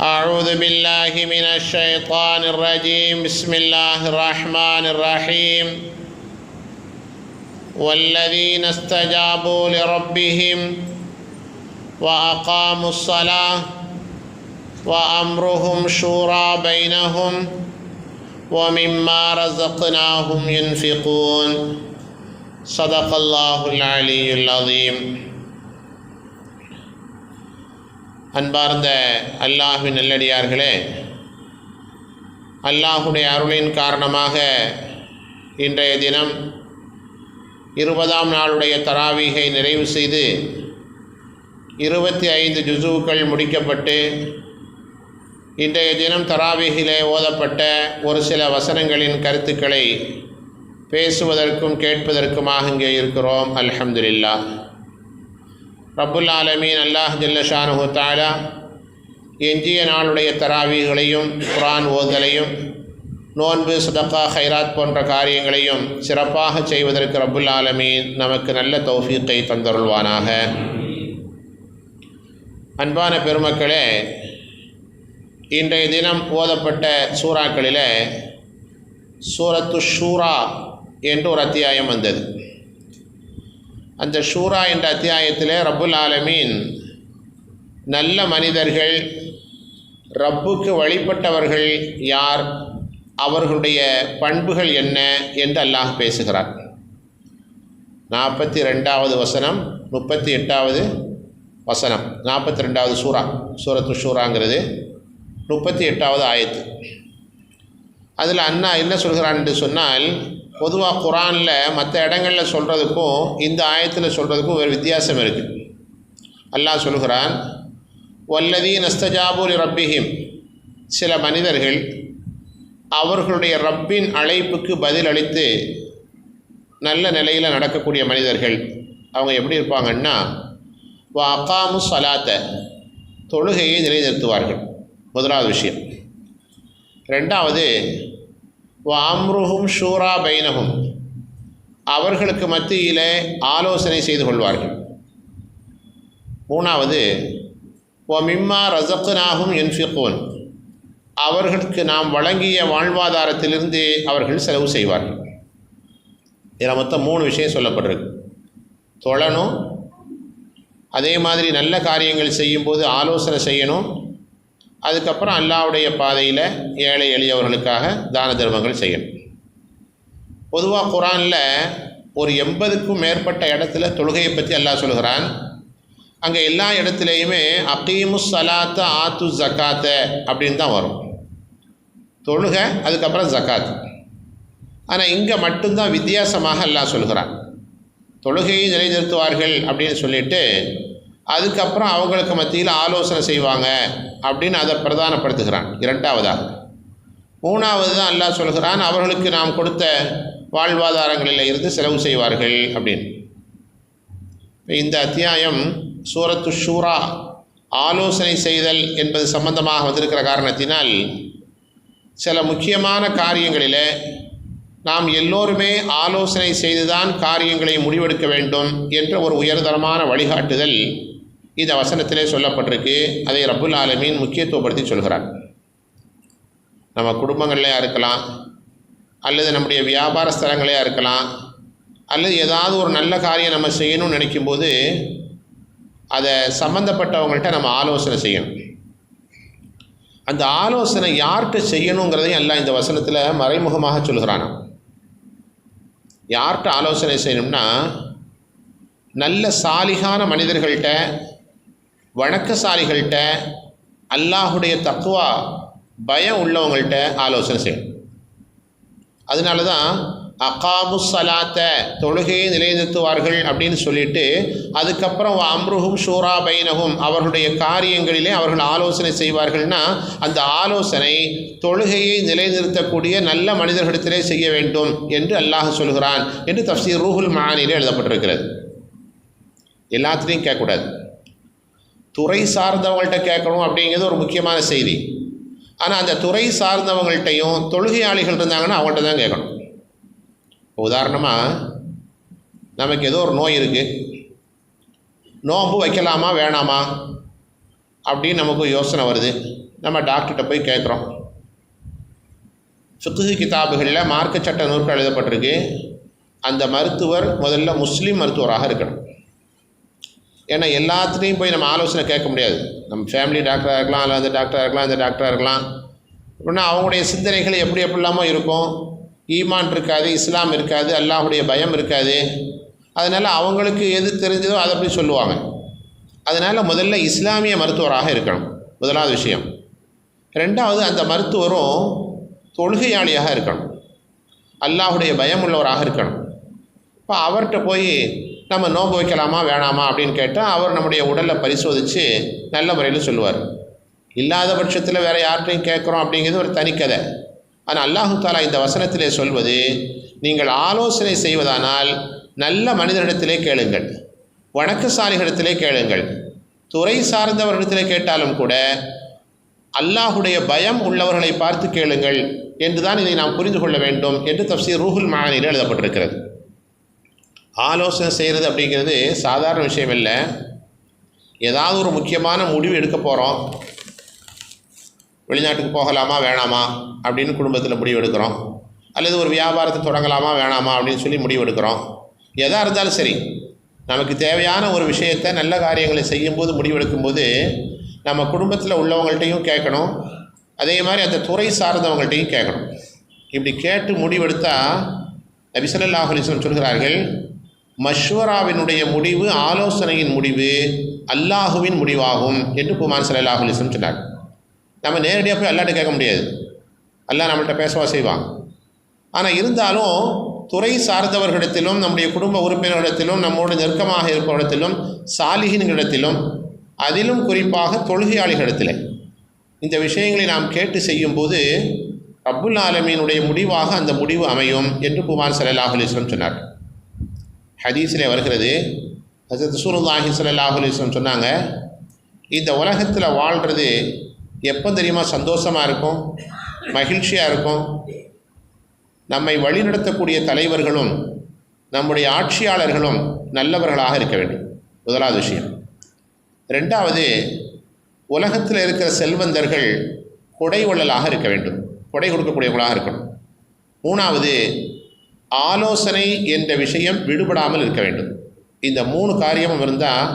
أعوذ بالله من الشيطان الرجيم. بسم الله الرحمن الرحيم. والذين استجابوا لربهم وأقاموا الصلاة وأمرهم شورى بينهم ومما رزقناهم ينفقون. صدق الله العلي العظيم. அன்பார்ந்த அல்லாஹுவின் நல்லடியார்களே அல்லாஹுடைய அருளின் காரணமாக இன்றைய தினம் இருபதாம் நாளுடைய தராவீகை நிறைவு செய்து இருபத்தி ஐந்து ஜுசுக்கள் முடிக்கப்பட்டு இன்றைய தினம் தராவீகிலே ஓதப்பட்ட ஒரு சில வசனங்களின் கருத்துக்களை பேசுவதற்கும் கேட்பதற்குமாக இங்கே இருக்கிறோம். அல்ஹம்துலில்லா ரப்புல் ஆலமீன் அல்லாஹ் ஜல்லஷானு தாலா எஞ்சிய நாளுடைய தராவீகளையும் குரான் ஓதலையும் நோன்பு சுதக்கா ஹைராத் போன்ற காரியங்களையும் சிறப்பாக செய்வதற்கு ரப்புல் ஆலமீன் நமக்கு நல்ல தௌஃபீக்கை தந்தருள்வானாக. அன்பான பெருமக்களே இன்றைய தினம் ஓதப்பட்ட சூறாக்களில் சூரத்து ஷூரா என்று ஒரு அத்தியாயம் வந்தது. அந்த ஷூரா என்ற அத்தியாயத்தில் ரப்புல் ஆலமீன் நல்ல மனிதர்கள் ரப்புக்கு வழிபட்டவர்கள் யார் அவர்களுடைய பண்புகள் என்ன என்று அல்லாஹ் பேசுகிறார் நாற்பத்தி ரெண்டாவது வசனம் முப்பத்தி எட்டாவது வசனம் நாற்பத்தி ரெண்டாவது சூறா சூரத்து ஷூராங்கிறது முப்பத்தி எட்டாவது ஆயத்து. அதில் அண்ணா என்ன சொல்கிறான் என்று சொன்னால் பொதுவாக குரானில் மற்ற இடங்களில் சொல்கிறதுக்கும் இந்த ஆயத்தில் சொல்கிறதுக்கும் ஒரு வித்தியாசம் இருக்குது அல்லாஹ் சொல்கிறான் வல்லதி நஸ்தஜாபூலி ரப்பிஹிம் சில மனிதர்கள் அவர்களுடைய ரப்பின் அழைப்புக்கு பதில் அளித்து நல்ல நிலையில் நடக்கக்கூடிய மனிதர்கள் அவங்க எப்படி இருப்பாங்கன்னா வா அக்காமு சலாத்த தொழுகையை நிலைநிறுத்துவார்கள். முதலாவது விஷயம். ரெண்டாவது வாம்ருஹும் ஷூரா பைனகும் அவர்களுக்கு மத்தியில் ஆலோசனை செய்து கொள்வார்கள். மூணாவது ஓ மிம்மா ரசக்குனாகும் என்ஃபிகோன் அவர்களுக்கு நாம் வழங்கிய வாழ்வாதாரத்திலிருந்து அவர்கள் செலவு செய்வார்கள். இதில் மொத்தம் மூணு விஷயம் சொல்லப்பட்டிருக்கு. தொழணும் அதே மாதிரி நல்ல காரியங்கள் செய்யும்போது ஆலோசனை செய்யணும் அதுக்கப்புறம் அல்லாவுடைய பாதையில் ஏழை எளியவர்களுக்காக தான தர்மங்கள் செய்யணும். பொதுவாக குரானில் ஒரு எண்பதுக்கும் மேற்பட்ட இடத்துல தொழுகையை பற்றி அல்லாஹ் சொல்கிறான் அங்கே எல்லா இடத்துலையுமே அக்கீமு சலாத்த ஆத்து ஜக்காத்த அப்படின்னு தான் வரும். தொழுகை அதுக்கப்புறம் ஜக்காத் ஆனால் இங்கே மட்டும்தான் வித்தியாசமாக அல்லாஹ் சொல்கிறான் தொழுகையை நிலைநிறுத்துவார்கள் அப்படின்னு சொல்லிட்டு அதுக்கப்புறம் அவங்களுக்கு மத்தியில் ஆலோசனை செய்வாங்க அப்படின்னு அதை பிரதானப்படுத்துகிறான். இரண்டாவதாக மூணாவது தான் அல்லாஹ் சொல்கிறான் அவர்களுக்கு நாம் கொடுத்த வாழ்வாதாரங்களில் இருந்து செலவு செய்வார்கள் அப்படின்னு. இந்த அத்தியாயம் சூரத்து ஷூரா ஆலோசனை செய்தல் என்பது சம்பந்தமாக வந்திருக்கிற காரணத்தினால் சில முக்கியமான காரியங்களில் நாம் எல்லோருமே ஆலோசனை செய்துதான் காரியங்களை முடிவெடுக்க வேண்டும் என்ற ஒரு உயர்தரமான வழிகாட்டுதல் இந்த வசனத்திலே சொல்லப்பட்டிருக்கு. அதை ரப்புல் ஆலமீன் முக்கியத்துவப்படுத்தி சொல்கிறார். நம்ம குடும்பங்கள்லையாக இருக்கலாம் அல்லது நம்முடைய வியாபார ஸ்தலங்களையாக இருக்கலாம் அல்லது ஏதாவது ஒரு நல்ல காரியம் நம்ம செய்யணும்னு நினைக்கும்போது அதை சம்மந்தப்பட்டவங்கள்ட்ட நம்ம ஆலோசனை செய்யணும். அந்த ஆலோசனை யார்கிட்ட செய்யணுங்கிறதையும் எல்லாம் இந்த வசனத்தில் மறைமுகமாக சொல்கிறானா யார்கிட்ட ஆலோசனை செய்யணும்னா நல்ல சாலிகான மனிதர்கள்ட்ட வணக்கசாலிகள்கிட்ட அல்லாஹுடைய தக்குவா பயம் உள்ளவங்கள்ட்ட ஆலோசனை செய்யணும். அதனால தான் அகாமு சலாத்த தொழுகையை நிலைநிறுத்துவார்கள் அப்படின்னு சொல்லிட்டு அதுக்கப்புறம் அம்ருஹும் ஷூரா பைனகும் அவர்களுடைய காரியங்களிலே அவர்கள் ஆலோசனை செய்வார்கள்னா அந்த ஆலோசனை தொழுகையை நிலைநிறுத்தக்கூடிய நல்ல மனிதர்களிடத்திலே செய்ய வேண்டும் என்று அல்லாஹ் சொல்கிறான் என்று தப்சீர் ரூஹுல் மானிலே எழுதப்பட்டிருக்கிறது. எல்லாத்துலேயும் கேட்கக்கூடாது. துறை சார்ந்தவங்கள்ட்ட கேட்கணும் அப்படிங்கிறது ஒரு முக்கியமான செய்தி. ஆனால் அந்த துறை சார்ந்தவங்கள்ட்டையும் தொழுகையாளிகள் இருந்தாங்கன்னா அவங்கள்ட்ட தான் கேட்கணும். உதாரணமாக நமக்கு ஏதோ ஒரு நோய் இருக்குது நோம்பு வைக்கலாமா வேணாமா? அப்படின்னு நமக்கு யோசனை வருது. நம்ம டாக்டர்கிட்ட போய் கேட்குறோம். சுத்து கிதாபுகளில் மார்க்க சட்ட நூற்கள் எழுதப்பட்டிருக்கு. அந்த மருத்துவர் முதல்ல முஸ்லீம் மருத்துவராக இருக்கணும். ஏன்னா எல்லாத்துலேயும் போய் நம்ம ஆலோசனை கேட்க முடியாது. நம்ம ஃபேமிலி டாக்டராக இருக்கலாம் இல்லை அந்த டாக்டராக இருக்கலாம் இந்த டாக்டராக இருக்கலாம். அப்படின்னா அவங்களுடைய சிந்தனைகள் எப்படி எப்படிலாமோ இருக்கும். ஈமான் இருக்காது இஸ்லாம் இருக்காது அல்லாஹுடைய பயம் இருக்காது. அதனால் அவங்களுக்கு எது தெரிஞ்சதோ அதை அப்படி சொல்லுவாங்க. அதனால் முதல்ல இஸ்லாமிய மருத்துவராக இருக்கணும். முதலாவது விஷயம். ரெண்டாவது அந்த மருத்துவரும் தொழுகையாளியாக இருக்கணும். அல்லாஹுடைய பயம் உள்ளவராக இருக்கணும். இப்போ அவர்கிட்ட போய் நம்ம நோன்பு வைக்கலாமா வேணாமா அப்படின்னு கேட்டால் அவர் நம்முடைய உடலை பரிசோதித்து நல்ல முறையில் சொல்லுவார். இல்லாத பட்சத்தில் வேறு யார்கிட்டையும் கேட்குறோம் அப்படிங்கிறது ஒரு தனிக்கதை ஆனால் அல்லாஹு தாலா இந்த வசனத்திலே சொல்வது நீங்கள் ஆலோசனை செய்வதானால் நல்ல மனிதனிடத்திலே கேளுங்கள் வணக்கசாலிகளிடத்திலே கேளுங்கள். துறை சார்ந்தவர்களிடத்திலே கேட்டாலும் கூட அல்லாஹுடைய பயம் உள்ளவர்களை பார்த்து கேளுங்கள் என்றுதான் இதை நாம் புரிந்து கொள்ள வேண்டும் என்று தப்சீர் ரூஹுல் மானியில் எழுதப்பட்டிருக்கிறது. ஆலோசனை செய்கிறது அப்படிங்கிறது சாதாரண விஷயம் இல்லை. ஏதாவது ஒரு முக்கியமான முடிவு எடுக்க போகிறோம் வெளிநாட்டுக்கு போகலாமா வேணாமா அப்படின்னு குடும்பத்தில் முடிவு எடுக்கிறோம். அல்லது ஒரு வியாபாரத்தை தொடங்கலாமா வேணாமா அப்படின்னு சொல்லி முடிவு எடுக்கிறோம். எதாக இருந்தாலும் சரி நமக்கு தேவையான ஒரு விஷயத்தை நல்ல காரியங்களை செய்யும்போது முடிவெடுக்கும்போது நம்ம குடும்பத்தில் உள்ளவங்கள்ட்டையும் கேட்கணும். அதே மாதிரி அந்த துறை சார்ந்தவங்கள்ட்டையும் கேட்கணும். இப்படி கேட்டு முடிவெடுத்தால் நபிசல்லாஹ் அலிஸ்லம் சொல்கிறார்கள் மஷ்வராவினுடைய முடிவு ஆலோசனையின் முடிவு அல்லாஹுவின் முடிவாகும் என்று குமார் சல்லாஹ் அலிஸ்லம் சொன்னார். நம்ம நேரடியாக போய் அல்லாட்ட கேட்க முடியாது. அல்லாஹ் நம்மள்கிட்ட பேசவா செய்வான். ஆனால் இருந்தாலும் துறை சார்ந்தவர்களிடத்திலும் நம்முடைய குடும்ப உறுப்பினர்களிடத்திலும் நம்மோடு நெருக்கமாக இருப்பவரிடத்திலும் சாலிகின்களிடத்திலும் அதிலும் குறிப்பாக தொழுகையாளிகளிடத்தில். இந்த விஷயங்களை நாம் கேட்டு செய்யும்போது அப்துல் ஆலமீனுடைய முடிவாக அந்த முடிவு அமையும் என்று குமார் சல்லாஹ் அலிஸ்லம் சொன்னார். ஹதீஸில் வருகிறது. ஹசரத் சூருல்லாஹி சல்லாஹ் அலிஸ்லம் சொன்னாங்க இந்த உலகத்தில் வாழ்கிறது எப்போ தெரியுமா? சந்தோஷமாக இருக்கும் மகிழ்ச்சியாக இருக்கும். நம்மை வழிநடத்தக்கூடிய தலைவர்களும் நம்முடைய ஆட்சியாளர்களும் நல்லவர்களாக இருக்க வேண்டும். முதலாவது விஷயம். ரெண்டாவது உலகத்தில் இருக்கிற செல்வந்தர்கள் கொடைவள்ளலாக இருக்க வேண்டும். கொடை கொடுக்கக்கூடியவர்களாக இருக்கணும். மூணாவது ஆலோசனை என்ற விஷயம் விடுபடாமல் இருக்க வேண்டும். இந்த மூணு காரியமும் இருந்தால்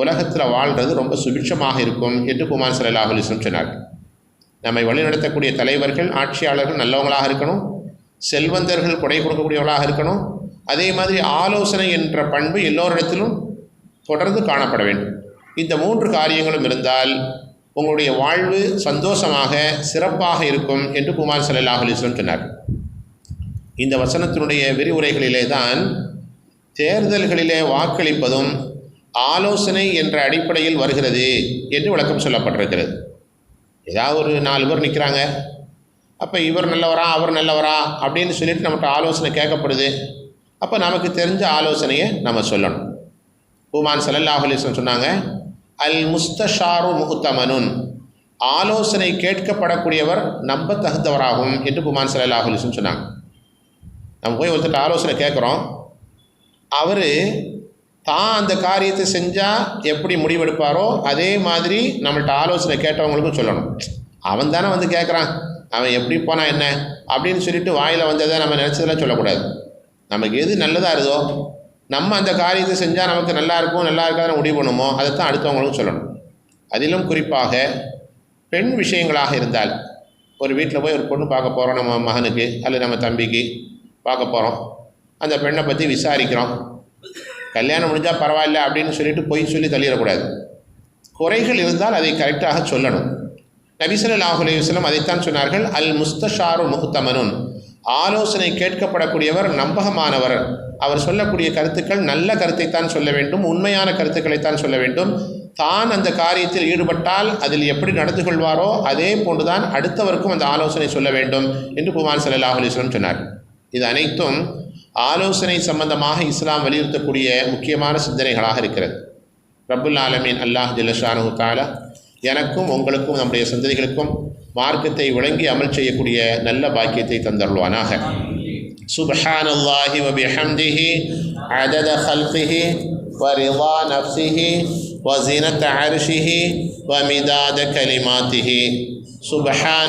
உலகத்தில் வாழ்கிறது ரொம்ப சுபிட்சமாக இருக்கும் என்று குமார் சல்லாஹ் அலிஸ்லம் சொன்னார். நம்மை வழிநடத்தக்கூடிய தலைவர்கள் ஆட்சியாளர்கள் நல்லவங்களாக இருக்கணும். செல்வந்தர்கள் கொடை கொடுக்கக்கூடியவர்களாக இருக்கணும். அதே மாதிரி ஆலோசனை என்ற பண்பு எல்லோரிடத்திலும் தொடர்ந்து காணப்பட வேண்டும். இந்த மூன்று காரியங்களும் இருந்தால் உங்களுடைய வாழ்வு சந்தோஷமாக சிறப்பாக இருக்கும் என்று குமார் சல்லாஹ் அலிஸ்லம் சொன்னார். இந்த வசனத்தினுடைய விரிவுரைகளிலே தான் தேர்தல்களிலே வாக்களிப்பதும் ஆலோசனை என்ற அடிப்படையில் வருகிறது என்று விளக்கம் சொல்லப்பட்டிருக்கிறது. ஏதாவது ஒரு நாலு பேர் நிற்கிறாங்க அப்போ இவர் நல்லவரா அவர் நல்லவரா அப்படின்னு சொல்லிட்டு நம்மகிட்ட ஆலோசனை கேட்கப்படுது. அப்போ நமக்கு தெரிஞ்ச ஆலோசனையை நம்ம சொல்லணும். பூமான் சல்லல்லாஹ் சொன்னாங்க அல் முஸ்தஷாரு முகுத்தமனுன் ஆலோசனை கேட்கப்படக்கூடியவர் நம்ப தகுந்தவராகும் என்று புமான் சல்லாஹ் சொன்னாங்க. நம்ம போய் ஒருத்தர் ஆலோசனை கேட்குறோம் அவர் தான் அந்த காரியத்தை செஞ்சால் எப்படி முடிவெடுப்பாரோ அதே மாதிரி நம்மள்ட்ட ஆலோசனை கேட்டவங்களுக்கும் சொல்லணும். அவன் தானே வந்து கேட்குறான் அவன் எப்படி போனால் என்ன? அப்படின்னு சொல்லிட்டு வாயில் வந்ததை நம்ம நினச்சதெல்லாம் சொல்லக்கூடாது. நமக்கு எது நல்லதாக இருதோ நம்ம அந்த காரியத்தை செஞ்சால் நமக்கு நல்லா இருக்கும் நல்லா இருக்காதுன்னு முடிவு பண்ணுமோ அதை தான் அடுத்தவங்களுக்கும் சொல்லணும். அதிலும் குறிப்பாக பெண் விஷயங்களாக இருந்தால் ஒரு வீட்டில் போய் ஒரு பொண்ணு பார்க்க போகிறோம் நம்ம மகனுக்கு அல்லது நம்ம தம்பிக்கு பார்க்க போகிறோம் அந்த பெண்ணை பற்றி விசாரிக்கிறோம். கல்யாணம் முடிஞ்சால் பரவாயில்ல அப்படின்னு சொல்லிட்டு பொய் சொல்லி தள்ளிடக்கூடாது. குறைகள் இருந்தால் அதை கரெக்டாக சொல்லணும். நபிசல்லாஹ் அலையுஸ்லம் அதைத்தான் சொன்னார்கள் அல் முஸ்தஷாரு முஹ்தமனுன். ஆலோசனை கேட்கப்படக்கூடியவர் நம்பகமானவர். அவர் சொல்லக்கூடிய கருத்துக்கள் நல்ல கருத்தைத்தான் சொல்ல வேண்டும் உண்மையான கருத்துக்களைத்தான் சொல்ல வேண்டும். தான் அந்த காரியத்தில் ஈடுபட்டால் அதில் எப்படி நடந்து கொள்வாரோ அதே போன்றுதான் அடுத்தவருக்கும் அந்த ஆலோசனை சொல்ல வேண்டும் என்று குமார் சல்லாஹ் அலிஸ்லம் சொன்னார். இது அனைத்தும் ஆலோசனை சம்பந்தமாக இஸ்லாம் வலியுறுத்தக்கூடிய முக்கியமான சிந்தனைகளாக இருக்கிறது ரப்புல் ஆலமீன் அல்லாஹ் ஜல்லஷானு தாலா எனக்கும் உங்களுக்கும் நம்முடைய சந்ததிகளுக்கும் மார்க்கத்தை விளங்கி அமல் செய்யக்கூடிய நல்ல பாக்கியத்தை தந்தருள்வானாக سبحان الله وبحمده عدد خلقه ورضا نفسه وزنة عرشه ومداد كلماته سبحان